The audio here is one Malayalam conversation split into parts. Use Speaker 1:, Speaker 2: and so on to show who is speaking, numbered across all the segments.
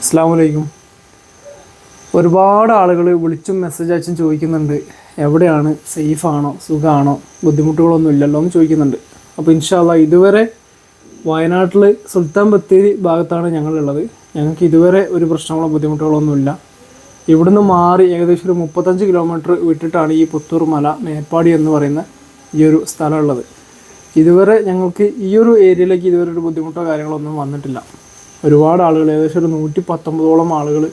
Speaker 1: അസ്സാം വലൈക്കും ഒരുപാട് ആളുകൾ വിളിച്ചും മെസ്സേജ് അയച്ചും ചോദിക്കുന്നുണ്ട്. എവിടെയാണ്? സേഫാണോ? സുഖമാണോ ബുദ്ധിമുട്ടുകളൊന്നും ഇല്ലല്ലോ എന്ന് ചോദിക്കുന്നുണ്ട്. അപ്പോൾ ഇൻഷാല്ല ഇതുവരെ വയനാട്ടിൽ സുൽത്താൻ ബത്തേരി ഭാഗത്താണ് ഞങ്ങളുള്ളത്. ഞങ്ങൾക്ക് ഇതുവരെ ഒരു പ്രശ്നങ്ങളോ ബുദ്ധിമുട്ടുകളൊന്നുമില്ല ഇവിടുന്ന് മാറി ഏകദേശം ഒരു മുപ്പത്തഞ്ച് കിലോമീറ്റർ വിട്ടിട്ടാണ് ഈ പുത്തൂർ മല മേപ്പാടി എന്ന് പറയുന്ന ഈ ഒരു സ്ഥലമുള്ളത് ഇതുവരെ ഞങ്ങൾക്ക് ഈ ഒരു ഏരിയയിലേക്ക് ഇതുവരെ ഒരു ബുദ്ധിമുട്ടോ കാര്യങ്ങളോ ഒന്നും വന്നിട്ടില്ല. ഒരുപാട് ആളുകൾ ഏകദേശം ഒരു നൂറ്റി പത്തൊമ്പതോളം ആളുകൾ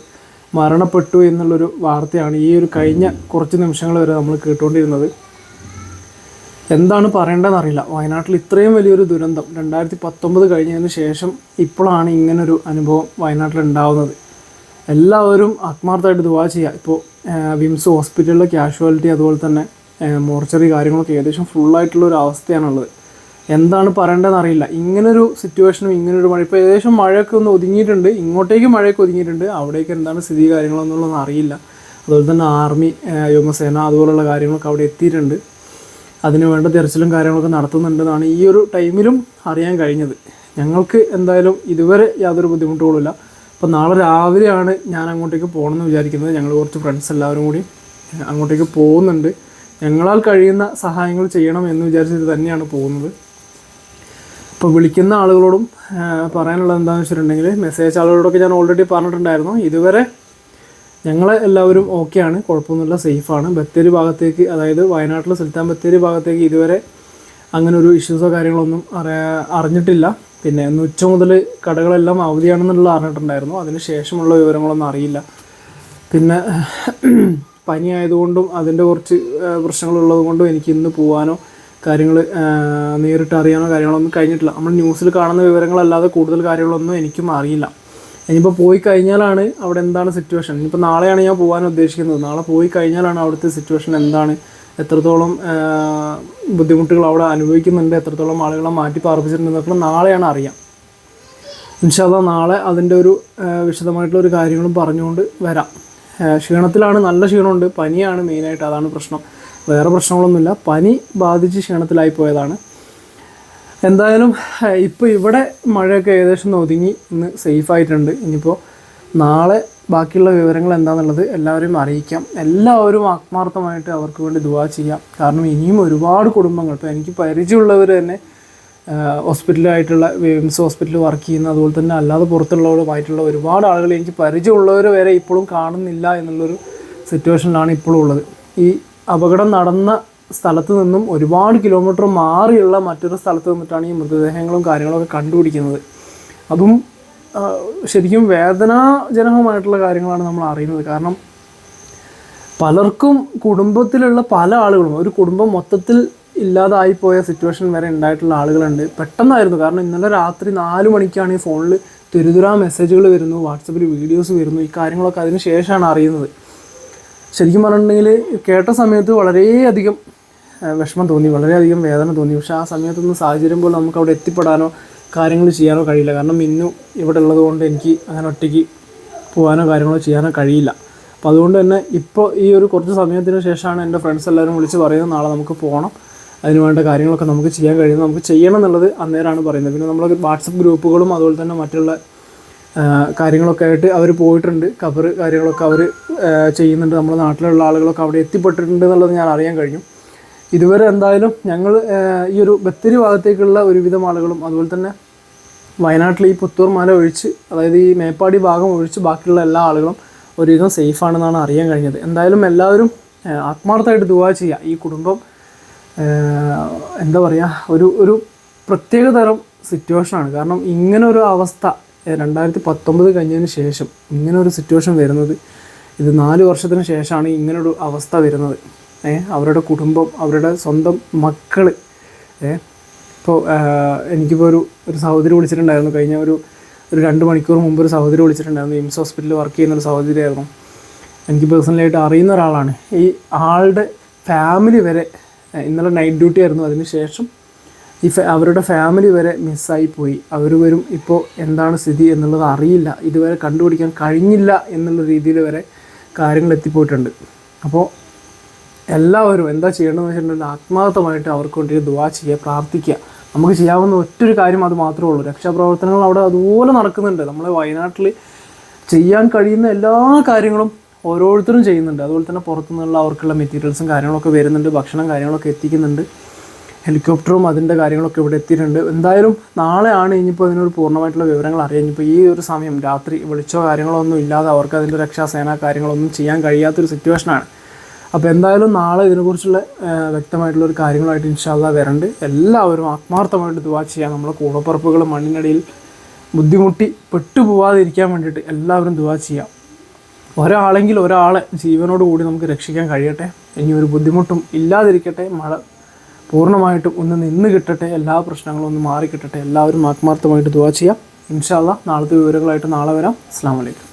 Speaker 1: മരണപ്പെട്ടു എന്നുള്ളൊരു വാർത്തയാണ് ഈ ഒരു കഴിഞ്ഞ കുറച്ച് നിമിഷങ്ങൾ വരെ നമ്മൾ കേട്ടുകൊണ്ടിരുന്നത്. എന്താണ് പറയേണ്ടതെന്ന് അറിയില്ല. വയനാട്ടിൽ ഇത്രയും വലിയൊരു ദുരന്തം രണ്ടായിരത്തി പത്തൊമ്പത് കഴിഞ്ഞതിന് ശേഷം ഇപ്പോഴാണ് ഇങ്ങനൊരു അനുഭവം വയനാട്ടിൽ ഉണ്ടാവുന്നത്. എല്ലാവരും ആത്മാർത്ഥമായിട്ട് ദുവാ ചെയ്യുക. ഇപ്പോൾ വിംസ് ഹോസ്പിറ്റലിലെ ക്യാഷ്വാലിറ്റി അതുപോലെ തന്നെ മോർച്ചറി കാര്യങ്ങളൊക്കെ ഏകദേശം ഫുള്ളായിട്ടുള്ള ഒരു അവസ്ഥയാണുള്ളത്. എന്താണ് പറയേണ്ടതെന്ന് അറിയില്ല. ഇങ്ങനൊരു സിറ്റുവേഷനും ഇങ്ങനൊരു മഴ ഇപ്പോൾ ഏകദേശം മഴയൊക്കെ ഒന്ന് ഒതുങ്ങിയിട്ടുണ്ട്. ഇങ്ങോട്ടേക്ക് മഴയൊക്കെ ഒതുങ്ങിയിട്ടുണ്ട്. അവിടേക്ക് എന്താണ് സ്ഥിതി കാര്യങ്ങളെന്നുള്ളതൊന്നും അറിയില്ല. അതുപോലെ തന്നെ ആർമി വ്യോമസേന അതുപോലുള്ള കാര്യങ്ങളൊക്കെ അവിടെ എത്തിയിട്ടുണ്ട്. അതിന് വേണ്ട തിരച്ചിലും കാര്യങ്ങളൊക്കെ നടത്തുന്നുണ്ടെന്നാണ് ഈ ഒരു ടൈമിലും അറിയാൻ കഴിഞ്ഞത്. ഞങ്ങൾക്ക് എന്തായാലും ഇതുവരെ യാതൊരു ബുദ്ധിമുട്ടുകളില്ല അപ്പോൾ നാളെ രാവിലെയാണ് ഞാൻ അങ്ങോട്ടേക്ക് പോകണമെന്ന് വിചാരിക്കുന്നത്. ഞങ്ങൾ കുറച്ച് ഫ്രണ്ട്സ് എല്ലാവരും കൂടി അങ്ങോട്ടേക്ക് പോകുന്നുണ്ട്. ഞങ്ങളാൽ കഴിയുന്ന സഹായങ്ങൾ ചെയ്യണം എന്ന് വിചാരിച്ചിട്ട് തന്നെയാണ് പോകുന്നത്. ഇപ്പോൾ വിളിക്കുന്ന ആളുകളോടും പറയാനുള്ളത് എന്താണെന്ന് വെച്ചിട്ടുണ്ടെങ്കിൽ മെസ്സേജ് ആളുകളോടൊക്കെ ഞാൻ ഓൾറെഡി പറഞ്ഞിട്ടുണ്ടായിരുന്നു. ഇതുവരെ ഞങ്ങൾ എല്ലാവരും ഓക്കെയാണ് കുഴപ്പമൊന്നുമില്ല സേഫാണ് ബത്തേരി ഭാഗത്തേക്ക് അതായത് വയനാട്ടിൽ സുൽത്താൻ ബത്തേരി ഭാഗത്തേക്ക് ഇതുവരെ അങ്ങനെ ഒരു ഇഷ്യൂസോ കാര്യങ്ങളൊന്നും അറിഞ്ഞിട്ടില്ല. പിന്നെ ഇന്ന് ഉച്ച മുതൽ കടകളെല്ലാം അവധിയാണെന്നുള്ള അറിഞ്ഞിട്ടുണ്ടായിരുന്നു. അതിന് ശേഷമുള്ള വിവരങ്ങളൊന്നും അറിയില്ല. പിന്നെ പനി ആയതുകൊണ്ടും അതിന്റെ കുറച്ച് പ്രശ്നങ്ങളുള്ളതുകൊണ്ടും പ്രശ്നങ്ങളുള്ളത് കൊണ്ടും എനിക്ക് ഇന്ന് പോകാനോ കാര്യങ്ങൾ നേരിട്ട് അറിയാനോ കാര്യങ്ങളൊന്നും കഴിഞ്ഞിട്ടില്ല. നമ്മൾ ന്യൂസിൽ കാണുന്ന വിവരങ്ങളല്ലാതെ കൂടുതൽ കാര്യങ്ങളൊന്നും എനിക്കും അറിയില്ല. ഇനിയിപ്പോൾ പോയി കഴിഞ്ഞാലാണ് അവിടെ എന്താണ് സിറ്റുവേഷൻ ഇനിയിപ്പോൾ നാളെയാണ് ഞാൻ പോകാൻ ഉദ്ദേശിക്കുന്നത്. നാളെ പോയി കഴിഞ്ഞാലാണ് അവിടുത്തെ സിറ്റുവേഷൻ എന്താണ്? എത്രത്തോളം ബുദ്ധിമുട്ടുകൾ അവിടെ അനുഭവിക്കുന്നുണ്ട്? എത്രത്തോളം ആളുകളെ മാറ്റി പാർപ്പിച്ചിട്ടുണ്ടെന്നൊക്കെ നാളെയാണ് അറിയാം. ഇൻഷാല്ല നാളെ അതിന്റെ ഒരു വിശദമായിട്ടുള്ള ഒരു കാര്യങ്ങളും പറഞ്ഞുകൊണ്ട് വരാം. ക്ഷീണത്തിലാണ് നല്ല ക്ഷീണമുണ്ട്. പനിയാണ് മെയിനായിട്ട് അതാണ് പ്രശ്നം. വേറെ പ്രശ്നങ്ങളൊന്നുമില്ല. പനി ബാധിച്ച് ക്ഷീണത്തിലായി പോയതാണ്. എന്തായാലും ഇപ്പോൾ ഇവിടെ മഴയൊക്കെ ഏകദേശം ഒതുങ്ങി ഇന്ന് സേഫ് ആയിട്ടുണ്ട്. ഇനിയിപ്പോൾ നാളെ ബാക്കിയുള്ള വിവരങ്ങൾ എന്താണെന്നുള്ളത് എല്ലാവരെയും അറിയിക്കാം. എല്ലാവരും ആത്മാർത്ഥമായിട്ട് അവർക്ക് വേണ്ടി ദുവാ ചെയ്യാം. കാരണം ഇനിയും ഒരുപാട് കുടുംബങ്ങൾ ഇപ്പോൾ എനിക്ക് പരിചയമുള്ളവർ തന്നെ ഹോസ്പിറ്റലായിട്ടുള്ള വിംസ് ഹോസ്പിറ്റലിൽ വർക്ക് ചെയ്യുന്ന അതുപോലെ തന്നെ അല്ലാതെ പുറത്തുള്ളവരുമായിട്ടുള്ള ഒരുപാട് ആളുകൾ എനിക്ക് പരിചയമുള്ളവർ വരെ ഇപ്പോഴും കാണുന്നില്ല എന്നുള്ളൊരു സിറ്റുവേഷനിലാണ് ഇപ്പോഴും ഉള്ളത്. ഈ അപകടം നടന്ന സ്ഥലത്ത് നിന്നും ഒരുപാട് കിലോമീറ്റർ മാറിയുള്ള മറ്റൊരു സ്ഥലത്ത് നിന്നിട്ടാണ് ഈ മൃതദേഹങ്ങളും കാര്യങ്ങളൊക്കെ കണ്ടുപിടിക്കുന്നത്. അതും ശരിക്കും വേദനാജനകമായിട്ടുള്ള കാര്യങ്ങളാണ് നമ്മൾ അറിയുന്നത്. കാരണം പലർക്കും കുടുംബത്തിലുള്ള പല ആളുകളും ഒരു കുടുംബം മൊത്തത്തിൽ ഇല്ലാതായി പോയ സിറ്റുവേഷൻ വരെ ഉണ്ടായിട്ടുള്ള ആളുകളുണ്ട്. പെട്ടെന്നായിരുന്നു. കാരണം ഇന്നലെ രാത്രി നാല് മണിക്കാണ് ഈ ഫോണിൽ തുരുതുരാ മെസ്സേജുകൾ വരുന്നു വാട്സപ്പിൽ വീഡിയോസ് വരുന്നു ഈ കാര്യങ്ങളൊക്കെ അതിന് ശേഷമാണ് അറിയുന്നത്. ശരിക്കും പറഞ്ഞിട്ടുണ്ടെങ്കിൽ കേട്ട സമയത്ത് വളരെയധികം വിഷമം തോന്നി വളരെയധികം വേദന തോന്നി. പക്ഷെ ആ സമയത്തൊന്നും സാഹചര്യം പോലും നമുക്ക് അവിടെ എത്തിപ്പെടാനോ കാര്യങ്ങൾ ചെയ്യാനോ കഴിയില്ല. കാരണം ഇന്നും ഇവിടെ ഉള്ളതുകൊണ്ട് എനിക്ക് അങ്ങനെ ഒറ്റയ്ക്ക് പോകാനോ കാര്യങ്ങളോ ചെയ്യാനോ കഴിയില്ല. അപ്പോൾ അതുകൊണ്ട് തന്നെ ഇപ്പോൾ ഈ ഒരു കുറച്ച് സമയത്തിന് ശേഷമാണ് എന്റെ ഫ്രണ്ട്സ് എല്ലാവരും വിളിച്ച് പറയുന്നത് നാളെ നമുക്ക് പോകണം. അതിന് വേണ്ട കാര്യങ്ങളൊക്കെ നമുക്ക് ചെയ്യാൻ കഴിയുന്നത് നമുക്ക് ചെയ്യണം എന്നുള്ളത് അന്നേരമാണ് പറയുന്നത്. പിന്നെ നമ്മൾ വാട്സപ്പ് ഗ്രൂപ്പുകളും അതുപോലെ തന്നെ മറ്റുള്ള കാര്യങ്ങളൊക്കെ ആയിട്ട് അവർ പോയിട്ടുണ്ട്. കവർ കാര്യങ്ങളൊക്കെ അവർ ചെയ്യുന്നുണ്ട്. നമ്മുടെ നാട്ടിലുള്ള ആളുകളൊക്കെ അവിടെ എത്തിപ്പെട്ടിട്ടുണ്ട് എന്നുള്ളത് ഞാൻ അറിയാൻ കഴിഞ്ഞു. ഇതുവരെ എന്തായാലും ഞങ്ങൾ ഈ ഒരു ബത്തേരി ഭാഗത്തേക്കുള്ള ഒരുവിധം ആളുകളും അതുപോലെ തന്നെ വയനാട്ടിൽ ഈ പുത്തൂർ മല ഒഴിച്ച് അതായത് ഈ മേപ്പാടി ഭാഗം ഒഴിച്ച് ബാക്കിയുള്ള എല്ലാ ആളുകളും ഒരുവിധം സേഫാണെന്നാണ് അറിയാൻ കഴിഞ്ഞത്. എന്തായാലും എല്ലാവരും ആത്മാർത്ഥമായിട്ട് ദുവാ ചെയ്യുക. ഈ കുടുംബം എന്താ പറയുക ഒരു ഒരു പ്രത്യേക തരം സിറ്റുവേഷനാണ് കാരണം ഇങ്ങനെ ഒരു അവസ്ഥ രണ്ടായിരത്തി പത്തൊമ്പത് കഴിഞ്ഞതിന് ശേഷം ഇങ്ങനെ ഒരു സിറ്റുവേഷൻ വരുന്നത്. ഇത് നാല് വർഷത്തിന് ശേഷമാണ് ഇങ്ങനൊരു അവസ്ഥ വരുന്നത്. അവരുടെ കുടുംബം അവരുടെ സ്വന്തം മക്കൾ ഇപ്പോൾ എനിക്കിപ്പോൾ ഒരു ഒരു സഹോദരി വിളിച്ചിട്ടുണ്ടായിരുന്നു. കഴിഞ്ഞ ഒരു ഒരു രണ്ട് മണിക്കൂർ മുമ്പ് ഒരു സഹോദരി വിളിച്ചിട്ടുണ്ടായിരുന്നു. എയിംസ് ഹോസ്പിറ്റലിൽ വർക്ക് ചെയ്യുന്ന ഒരു സഹോദരിയായിരുന്നു. എനിക്ക് പേഴ്സണലായിട്ട് അറിയുന്ന ഒരാളാണ്. ഈ ആളുടെ ഫാമിലി വരെ ഇന്നലെ നൈറ്റ് ഡ്യൂട്ടി ആയിരുന്നു. അതിന് ശേഷം ഈ അവരുടെ ഫാമിലി വരെ മിസ്സായി പോയി. അവർ വരും ഇപ്പോൾ എന്താണ് സ്ഥിതി എന്നുള്ളത് അറിയില്ല. ഇതുവരെ കണ്ടുപിടിക്കാൻ കഴിഞ്ഞില്ല എന്നുള്ള രീതിയിൽ വരെ കാര്യങ്ങൾ എത്തിപ്പോയിട്ടുണ്ട്. അപ്പോൾ എല്ലാവരും എന്താ ചെയ്യേണ്ടതെന്ന് വെച്ചിട്ടുണ്ടെങ്കിൽ ആത്മാർത്ഥമായിട്ട് അവർക്ക് വേണ്ടി ദുവാ ചെയ്യുക പ്രാർത്ഥിക്കുക. നമുക്ക് ചെയ്യാവുന്ന ഒറ്റൊരു കാര്യം അത് മാത്രമേ ഉള്ളൂ. രക്ഷാപ്രവർത്തനങ്ങൾ അവിടെ അതുപോലെ നടക്കുന്നുണ്ട്. നമ്മളെ വയനാട്ടിൽ ചെയ്യാൻ കഴിയുന്ന എല്ലാ കാര്യങ്ങളും ഓരോരുത്തരും ചെയ്യുന്നുണ്ട്. അതുപോലെ തന്നെ പുറത്തുനിന്നുള്ള അവർക്കുള്ള മെറ്റീരിയൽസും കാര്യങ്ങളൊക്കെ വരുന്നുണ്ട്. ഭക്ഷണം കാര്യങ്ങളൊക്കെ എത്തിക്കുന്നുണ്ട്. ഹെലികോപ്റ്ററും അതിന്റെ കാര്യങ്ങളൊക്കെ ഇവിടെ എത്തിയിട്ടുണ്ട്. എന്തായാലും നാളെയാണ് ഇനിയിപ്പോൾ അതിനൊരു പൂർണമായിട്ടുള്ള വിവരങ്ങൾ അറിയാം ഇനിയിപ്പോൾ ഈ ഒരു സമയം രാത്രി വിളിച്ചോ കാര്യങ്ങളോ ഒന്നും ഇല്ലാതെ അവർക്ക് അതിന്റെ രക്ഷാസേന കാര്യങ്ങളൊന്നും ചെയ്യാൻ കഴിയാത്തൊരു സിറ്റുവേഷനാണ് അപ്പോൾ എന്തായാലും നാളെ ഇതിനെക്കുറിച്ചുള്ള വ്യക്തമായിട്ടുള്ള ഒരു കാര്യങ്ങളായിട്ട് ഇൻഷാല്ല വരണ്ട്. എല്ലാവരും ആത്മാർത്ഥമായിട്ട് ദുവാ ചെയ്യാം നമ്മളെ കൂടപ്പുറപ്പുകൾ മണ്ണിനടിയിൽ ബുദ്ധിമുട്ടി പെട്ടുപോവാതിരിക്കാൻ വേണ്ടിയിട്ട് എല്ലാവരും ദുവാ ചെയ്യാം. ഒരാളെങ്കിൽ ഒരാളെ ജീവനോട് കൂടി നമുക്ക് രക്ഷിക്കാൻ കഴിയട്ടെ. ഇനി ഒരു ബുദ്ധിമുട്ടും ഇല്ലാതിരിക്കട്ടെ. മഴ പൂർണമായിട്ടും ഒന്ന് നിന്ന് കിട്ടട്ടെ എല്ലാ പ്രശ്നങ്ങളും ഒന്ന് മാറി കിട്ടട്ടെ എല്ലാവരും ആത്മാർത്ഥമായിട്ട് ദുവാ ചെയ്യാം. ഇൻഷാല്ല നാളത്തെ വിവരങ്ങളായിട്ട് നാളെ വരാം. അസ്സാം വലൈക്കും